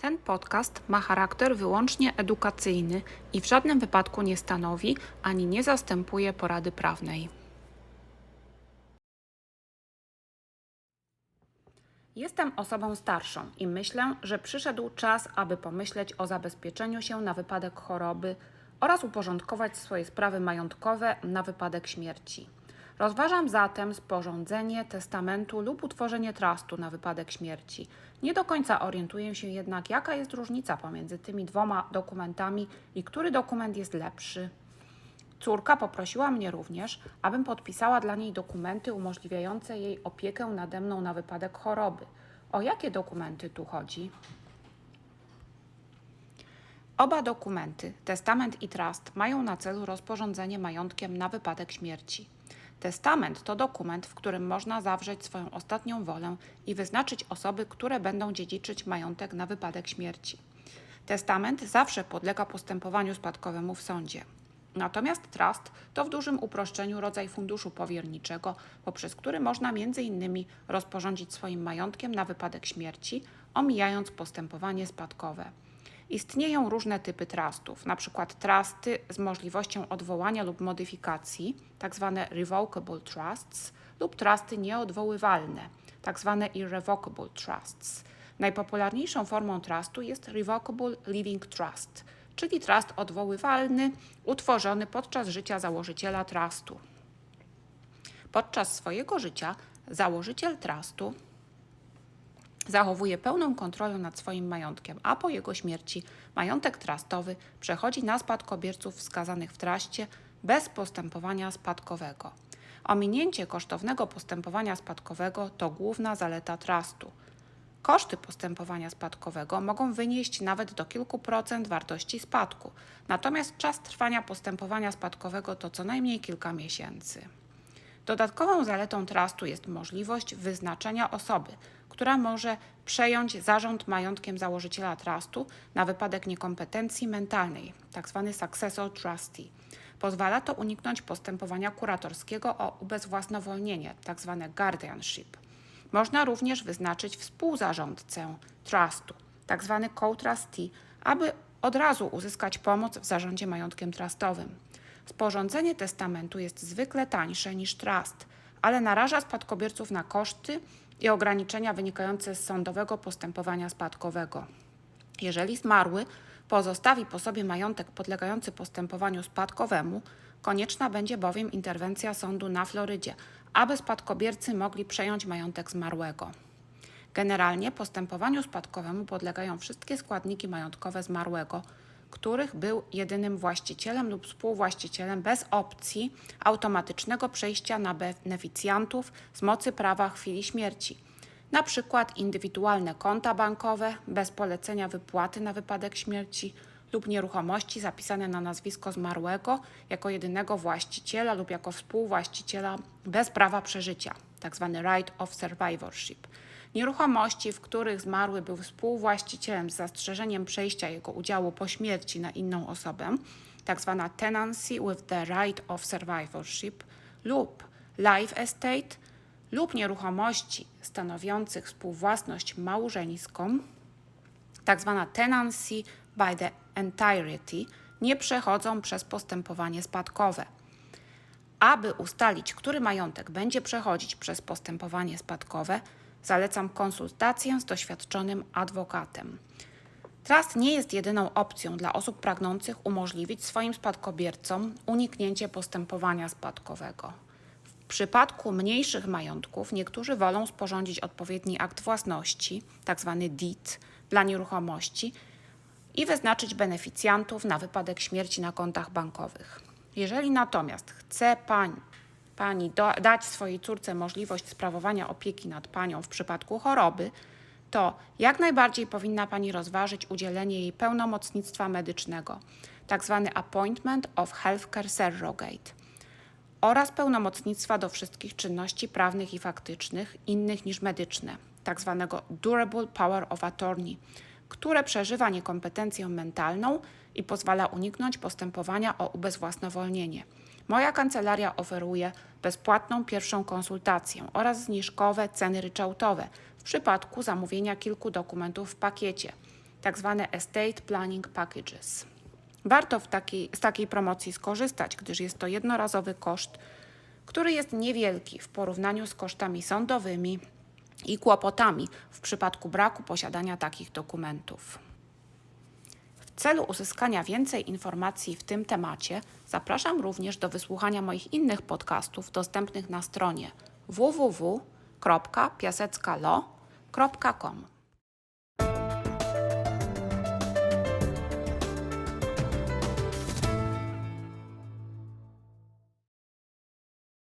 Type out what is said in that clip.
Ten podcast ma charakter wyłącznie edukacyjny i w żadnym wypadku nie stanowi ani nie zastępuje porady prawnej. Jestem osobą starszą i myślę, że przyszedł czas, aby pomyśleć o zabezpieczeniu się na wypadek choroby oraz uporządkować swoje sprawy majątkowe na wypadek śmierci. Rozważam zatem sporządzenie testamentu lub utworzenie trustu na wypadek śmierci. Nie do końca orientuję się jednak, jaka jest różnica pomiędzy tymi dwoma dokumentami i który dokument jest lepszy. Córka poprosiła mnie również, abym podpisała dla niej dokumenty umożliwiające jej opiekę nade mną na wypadek choroby. O jakie dokumenty tu chodzi? Oba dokumenty, testament i trust, mają na celu rozporządzenie majątkiem na wypadek śmierci. Testament to dokument, w którym można zawrzeć swoją ostatnią wolę i wyznaczyć osoby, które będą dziedziczyć majątek na wypadek śmierci. Testament zawsze podlega postępowaniu spadkowemu w sądzie. Natomiast trust to w dużym uproszczeniu rodzaj funduszu powierniczego, poprzez który można m.in. rozporządzić swoim majątkiem na wypadek śmierci, omijając postępowanie spadkowe. Istnieją różne typy trustów, np. trusty z możliwością odwołania lub modyfikacji, tzw. revocable trusts, lub trusty nieodwoływalne, tzw. irrevocable trusts. Najpopularniejszą formą trustu jest Revocable Living Trust, czyli trust odwoływalny utworzony podczas życia założyciela trustu. Podczas swojego życia założyciel trustu zachowuje pełną kontrolę nad swoim majątkiem, a po jego śmierci majątek trustowy przechodzi na spadkobierców wskazanych w traście bez postępowania spadkowego. Ominięcie kosztownego postępowania spadkowego to główna zaleta trustu. Koszty postępowania spadkowego mogą wynieść nawet do kilku procent wartości spadku, natomiast czas trwania postępowania spadkowego to co najmniej kilka miesięcy. Dodatkową zaletą trustu jest możliwość wyznaczenia osoby, która może przejąć zarząd majątkiem założyciela trustu na wypadek niekompetencji mentalnej, tzw. successor trustee. Pozwala to uniknąć postępowania kuratorskiego o ubezwłasnowolnienie, tzw. guardianship. Można również wyznaczyć współzarządcę trustu, tzw. co-trustee, aby od razu uzyskać pomoc w zarządzie majątkiem trustowym. Sporządzenie testamentu jest zwykle tańsze niż trust, ale naraża spadkobierców na koszty i ograniczenia wynikające z sądowego postępowania spadkowego. Jeżeli zmarły pozostawi po sobie majątek podlegający postępowaniu spadkowemu, konieczna będzie bowiem interwencja sądu na Florydzie, aby spadkobiercy mogli przejąć majątek zmarłego. Generalnie postępowaniu spadkowemu podlegają wszystkie składniki majątkowe zmarłego, których był jedynym właścicielem lub współwłaścicielem bez opcji automatycznego przejścia na beneficjantów z mocy prawa chwili śmierci. Na przykład indywidualne konta bankowe bez polecenia wypłaty na wypadek śmierci lub nieruchomości zapisane na nazwisko zmarłego jako jedynego właściciela lub jako współwłaściciela bez prawa przeżycia, tzw. right of survivorship. Nieruchomości, w których zmarły był współwłaścicielem z zastrzeżeniem przejścia jego udziału po śmierci na inną osobę, tzw. tenancy with the right of survivorship lub life estate lub nieruchomości stanowiących współwłasność małżeńską, tzw. tenancy by the entirety, nie przechodzą przez postępowanie spadkowe. Aby ustalić, który majątek będzie przechodzić przez postępowanie spadkowe, zalecam konsultację z doświadczonym adwokatem. Trust nie jest jedyną opcją dla osób pragnących umożliwić swoim spadkobiercom uniknięcie postępowania spadkowego. W przypadku mniejszych majątków niektórzy wolą sporządzić odpowiedni akt własności, tzw. deed, dla nieruchomości i wyznaczyć beneficjantów na wypadek śmierci na kontach bankowych. Jeżeli natomiast chce Pani, pani do, dać swojej córce możliwość sprawowania opieki nad Panią w przypadku choroby, to jak najbardziej powinna Pani rozważyć udzielenie jej pełnomocnictwa medycznego, tzw. Appointment of Healthcare Surrogate oraz pełnomocnictwa do wszystkich czynności prawnych i faktycznych innych niż medyczne, tzw. Durable Power of Attorney, które przeżywa niekompetencję mentalną i pozwala uniknąć postępowania o ubezwłasnowolnienie. Moja kancelaria oferuje bezpłatną pierwszą konsultację oraz zniżkowe ceny ryczałtowe w przypadku zamówienia kilku dokumentów w pakiecie. tak zwane Estate Planning Packages. Warto takiej, z takiej promocji skorzystać, gdyż jest to jednorazowy koszt, który jest niewielki w porównaniu z kosztami sądowymi i kłopotami w przypadku braku posiadania takich dokumentów. Celu uzyskania więcej informacji w tym temacie zapraszam również do wysłuchania moich innych podcastów dostępnych na stronie www.piaseckalo.com.